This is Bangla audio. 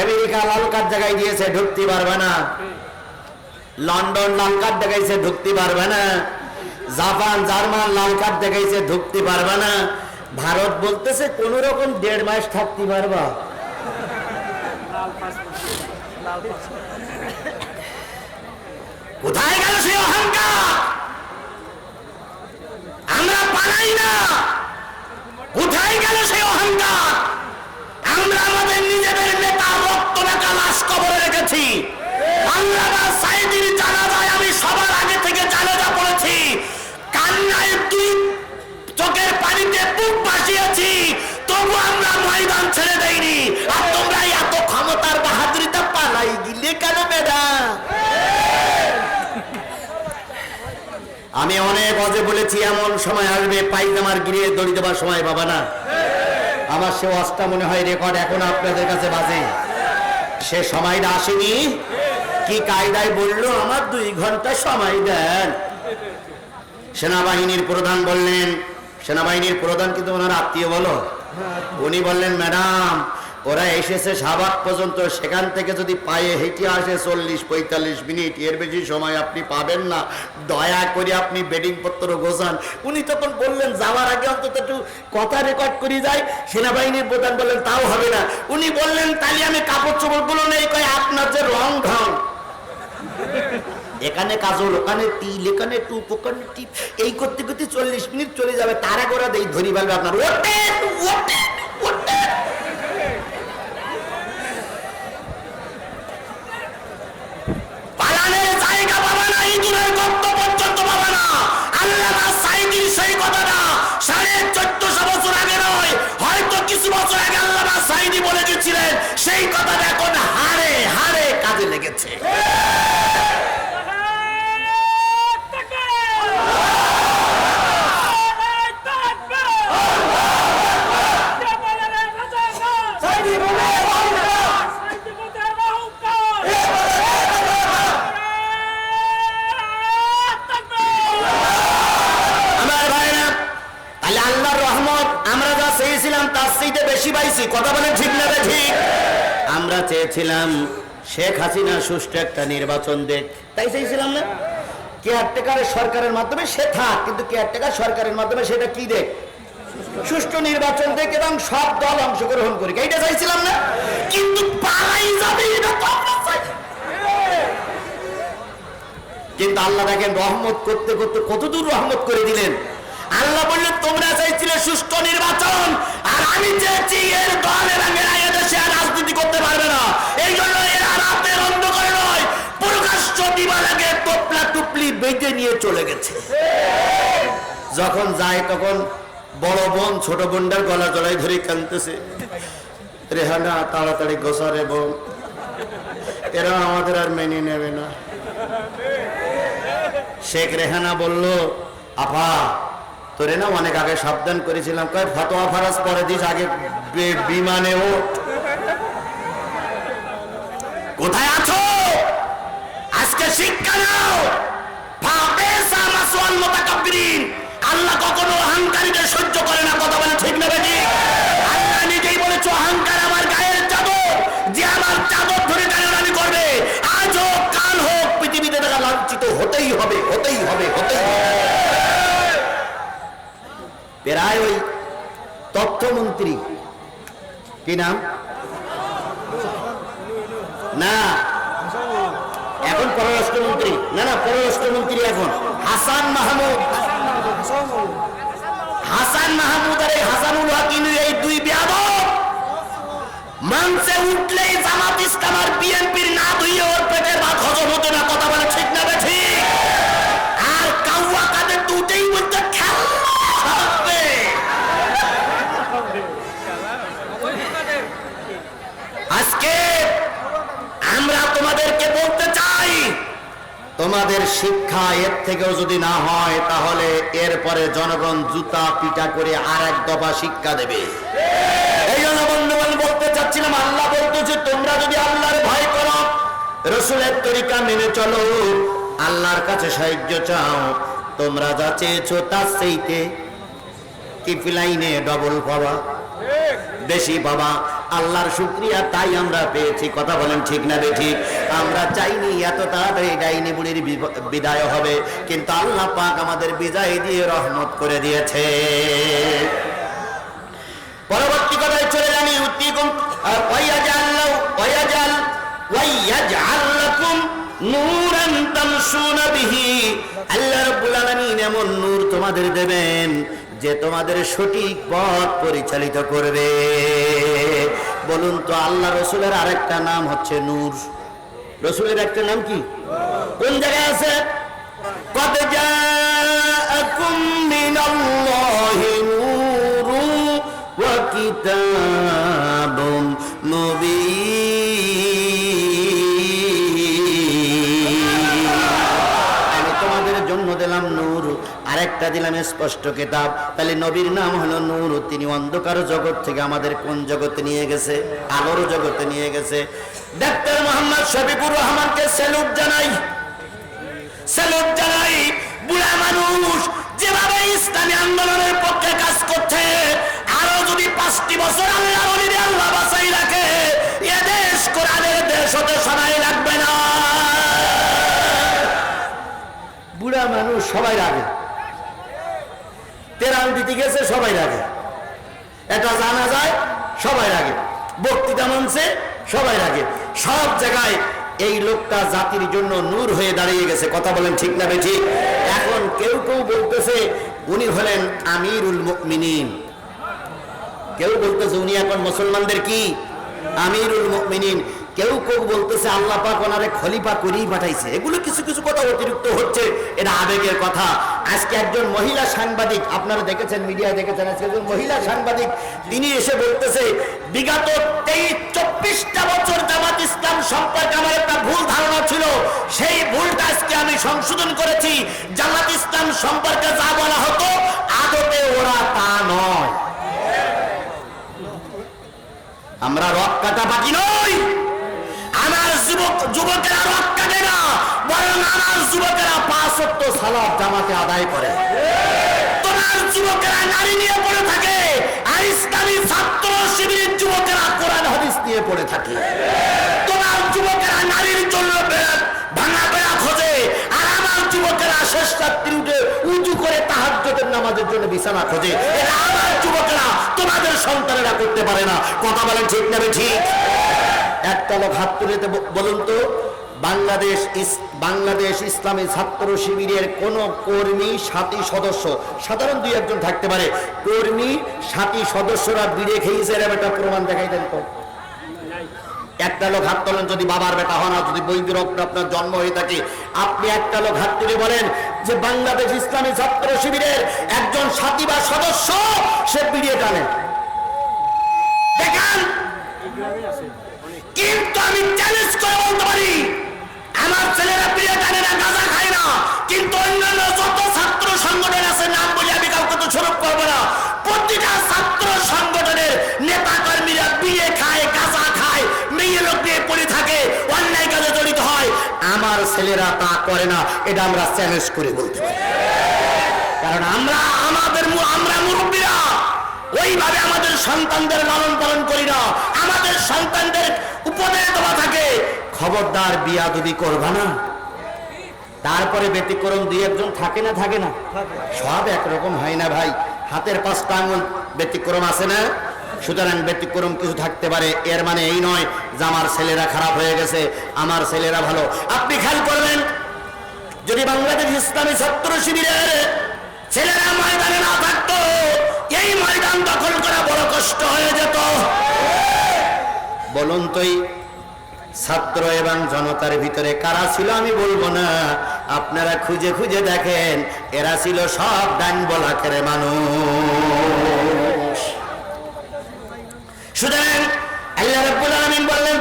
আমেরিকা লাল কার্ড জায়গায় দিয়েছে, ঢুকতে পারবে না। লন্ডন লাল কার্ড দেখাইছে, ঢুকতে পারবে না। জাপান, জার্মান লাল কার্ড দেখাইছে, ঢুকতে পারবে না। ভারত বলতেছে কোন রকম দেড় মাস থাকতে পারবা। কোথায় গেল সেই অহংকার? আমরা পালাই না। কোথায় গেল সেই অহংকার আমরা আমাদের নিজেদের নেতা নেতা লাশ কবরে রেখেছি। আমি সবার আগে থেকে জানাজা পড়েছি। কান্নায় চোখের পানিতে বুক ভাসিয়েছি। তবু আমরা ময়দান ছেড়ে আর তোমরা এত ক্ষমতার পালাই গিলে কেন আমি অনেক অজে বলেছি, এমন সময় আসবে পাইজামার গিরে দড়ি দেবার সময় পাবা না আমার সে অস্তা মনে হয় রেকর্ড এখন আপনাদের কাছে বাজে। সে সময়টা আসেনি? কি কায়দায় বলল? আমার দুই ঘণ্টা সময় দেন। সেনাবাহিনীর প্রধান বললেন, সেনাবাহিনীর প্রধান কিন্তু ওনার আত্মীয় বলো। উনি বললেন, ম্যাডাম ওরা এসেছে সাবাক পর্যন্ত, সেখান থেকে যদি পায়ে হেঁটে আসে চল্লিশ, পঁয়তাল্লিশ মিনিট, এর বেশি সময় আপনি পাবেন না। দয়া করে আপনি বেডিং পত্র গোছান। উনি তখন বললেন, যাওয়ার আগে অন্তত একটু কথা রেকর্ড করে যায় সেনাবাহিনীর প্রধান বললেন, তাও হবে না। উনি বললেন, তাহলে আমি কাপড় চোপড়গুলো নেই। কয়, আপনার যে রং ঢং। এখানে কাজল, ওখানে তিল, এখানে টুপ, ওখানে টিপ, এই করতে করতে চল্লিশ মিনিট চলে যাবে। তারা করে দেই ধরি ফেলবে আপনার। ওঠে ওঠে হয়তো বছর আগে আল্লাহ সাইদি বলে গেছিলেন সেই কথাটা এখন হারে হারে কাজে লেগেছে। আল্লাহর চেয়েছিলাম, তার চাইতে বেশি পাইছি। কথা ঠিক না ঠিক আমরা চেয়েছিলাম, শেখ হাসিনা সুষ্ঠু একটা নির্বাচন দেখ। তাই না? কেয়ারটেকারের সরকারের মাধ্যমে সে থাক, কিন্তু কেয়ারটেকার সরকারের মাধ্যমে সেটা কি দেখ? সুষ্ঠু নির্বাচন দেখ এবং সব দল অংশগ্রহণ করি। এইটা চাইছিলাম না? কিন্তু যাবে কিন্তু আল্লাহ দেখেন, রহমত করতে করতে কতদূর রহমত করে দিলেন? আল্লাহ বললেন তোমরা চাইছিলে সুষ্ঠু নির্বাচন, আর আমি চেয়েছি এর দল এবং এরা এদেশে রাজনীতি করতে পারবে না। এই জন্য এরা রাতের অন্ধকারে নয় প্রকাশ্য দিবালাকে টপলা টুপলি বেঁধে নিয়ে চলে গেছে। যখন যায় তখন বড় বোন ছোট বোনটার গলা জড়াই ধরে কানতেছে রেহানা, তাড়াতাড়ি গোসারে বোন, এরা আমাদের আর মেনে নেবে না। শেখ রেহানা বলল, আপা তোরে না অনেক আগে সাবধান করেছিলাম। কয়, ফতোয়া ফারাজ পরে দিস, আগে বিমানে ওঠ কোথায় আছো? আজকে শিক্ষা নাও। আল্লাহ কখনো অহংকারীদের সহ্য করে না, কথা বলে ঠিক না বেটি? আল্লাহ নিজেই বলেছে, অহংকার আমার গায়ের চাদর। যে আমার চাদর ধরে টানাটানি করবে, আজ হোক, কাল হোক, পৃথিবীতে তারা লাঞ্ছিত হতেই হবে হতেই হবে হতেই হবে। প্রায় ওই তথ্যমন্ত্রী। কি নাম? না। এখন পররাষ্ট্রমন্ত্রী। না না, পররাষ্ট্রমন্ত্রী এখন। হাসান মাহমুদ। হাসান মাহমুদ আর এই হাসানুল হাকিমের এই দুই বেয়াদব মঞ্চে উঠলেই জামাত ইসলাম আর বিএনপির না ধুইয়ে ওর পেটের ভাত হজম হতো না, কথা বলে ঠিক না ঠিক তোমাদের শিক্ষা এর থেকেও যদি না হয়, তাহলে এরপরে জনগণ জুতা পিটা করে আর এক দফা শিক্ষা দেবে। এই জন্য বন্ধুগণ, বলতে চাচ্ছিলাম, আল্লাহ বলতেছে তোমরা যদি আল্লাহর ভয় করো, রসুলের তরিকা মেনে চলো, আল্লাহর কাছে সাহায্য চাও, তোমরা যা চেয়েছো তার সেইতে কি ফিলাইনে ডবল পাবা, বেশি বাবা আল্লাহর শুক্রিয়া তাই আমরা পেয়েছি। কথা বলেন ঠিক না বে ঠিক? আমরা চাইনি এত তাড়াতাড়ি ডাইনি বুড়ির বিদায় হবে, কিন্তু আল্লাহ পাক আমাদের বিদায় দিয়ে রহমত করে দিয়েছে। পরবর্তী কথায় চলে জানি উত্তিকুম ওয়াইয়াজাল ওয়াইয়াজাল ওয়াইয়াজাল লাকুম নূরান তামশুনা বিহি। আল্লাহ রাব্বুল আলামিন এমন নূর তোমাদের দেবেন যে তোমাদের সঠিক পথ পরিচালিত করবে। বলুন তো, আল্লাহ রসুলের আরেকটা নাম হচ্ছে নূর। রসুলের একটা নাম কি? কোন জায়গায় আছে? কত যা আরেকটা দিলাম স্পষ্ট কিতাব। তাহলে নবীর নাম হলো নূর তিনি অন্ধকার জগৎ থেকে আমাদের কোন জগতে নিয়ে গেছে? আলোর জগতে নিয়ে গেছে। ডাক্তার মোহাম্মদ শফিকুর রহমানকে স্যালুট জানাই। স্যালুট জানাই, বুড়া মানুষ যেভাবে ইসলামী আন্দোলনের পক্ষে কাজ করছে, আরও যদি পাঁচটি বছর আল্লাহ আল্লাহ বাসাই রাখে এ দেশ কোরআনের দেশ হতে সময় লাগবে না। বুড়া মানুষ সবাই রাগে। তেরাল দিতে গেছে, সবাই রাগে। এটা জানা যায়, সবাই রাগে। বক্তৃতা মঞ্চে সবাই রাগে। সব জায়গায় এই লোকটা জাতির জন্য নূর হয়ে দাঁড়িয়ে গেছে। কথা বলেন ঠিক না ঠিক এখন কেউ কেউ বলতেছে, উনি হলেন আমিরুল মুমিনিন। কেউ বলতেছে, উনি এখন মুসলমানদের কি? আমিরুল মুমিনিন। কেউ কেউ বলতেছে, আল্লাহ পাক ওনারে খলিফা করেই পাঠাইছে। এগুলো কিছু কিছু কথা অতিরিক্ত হচ্ছে, এটা আবেগের কথা। আজকে একজন মহিলা সাংবাদিক, আপনারা দেখেছেন মিডিয়ায় দেখেছেন, আজকে একজন মহিলা সাংবাদিক, তিনি এসে বলতেছে, বিগত তেইশ, চব্বিশটা বছর জামাত ইসলাম সম্পর্কে আমার একটা ভুল ধারণা ছিল। সেই ভুলটা আজকে আমি সংশোধন করেছি। জামাত ইসলাম সম্পর্কে যা বলা হতো, আদতে ওরা তা নয়। আমরা রক কাটা বাকি নই আদায় করে। তোমার যুবকেরা তোমার উঁচু করে তাহাজ্জুদের নামাজের জন্য বিছানা খোঁজে। আমার যুবকেরা তোমাদের সন্তানেরা করতে পারে না। কথা বলেন ঠিক না ঠিক? একটা লোক হাত তুলে বলুন তো। বাংলাদেশ বাংলাদেশ ইসলামী ছাত্র শিবিরের কোন কর্মী সাথী সদস্য, সাধারণ দুই একজন থাকতে পারে। কর্মী সাথী সদস্যরা বিড়ে খেয়েছে এরকম একটা প্রমাণ দেখাই দেন তো। একটা লোক হাত তোলেন যদি বাবার বেটা হন যদি রক্ত আপনার জন্ম হয়ে থাকে, আপনি একটা লোক হাত তুলে বলেন যে বাংলাদেশ ইসলামী ছাত্র শিবিরের একজন সাথী বা সদস্য, সে বিড়িয়ে টানে। কিন্তু আমি চ্যালেঞ্জ করে বলতে পারি আমার ছেলেরা বিয়ে টানে না, গাঁজা খায় না। কিন্তু অন্যান্য যত ছাত্র সংগঠন আছে, নাম বলে আমি কাউকে তো স্বরূপ করব না। প্রতিটা ছাত্র সংগঠনের নেতা কর্মীরা বিয়ে খায়, গাঁজা খায়, মেয়ে লোক দিয়ে পড়ে থাকে, অন্যায় কাজে জড়িত হয়। আমার ছেলেরা তা করে না, এটা আমরা চ্যালেঞ্জ করে বলতে পারি। কারণ আমরা, আমাদের আমরা মুরব্বীরা ওইভাবে আমাদের সন্তানদের লালন পালন করি না। আমাদের সন্তানদের উপদেশ দেওয়া থাকে খবরদার বিয়া বিয়াদবি করবা না। তারপরে ব্যতিক্রম দুই একজন থাকে না থাকে না। সব একরকম হয় না ভাই। হাতের পাঁচটা আঙুল ব্যতিক্রম আছে না? সুতরাং ব্যতিক্রম কিছু থাকতে পারে। এর মানে এই নয় যে আমার ছেলেরা খারাপ হয়ে গেছে আমার ছেলেরা ভালো। আপনি খেয়াল করবেন যদি বাংলাদেশ ইসলামী ছাত্র শিবিরের ছেলেরা ময়দানে না থাকতো এই ময়দান দখল করা বড় কষ্ট হয়ে যেত। বলুন তো এই ছাত্র এবং জনতার ভিতরে কারা ছিল আমি বলব না। আপনারা খুঁজে খুঁজে দেখেন, এরা ছিল সব ডান বলাকের মানুষ। সুতরাং আল্লাহ রাব্বুল বললেন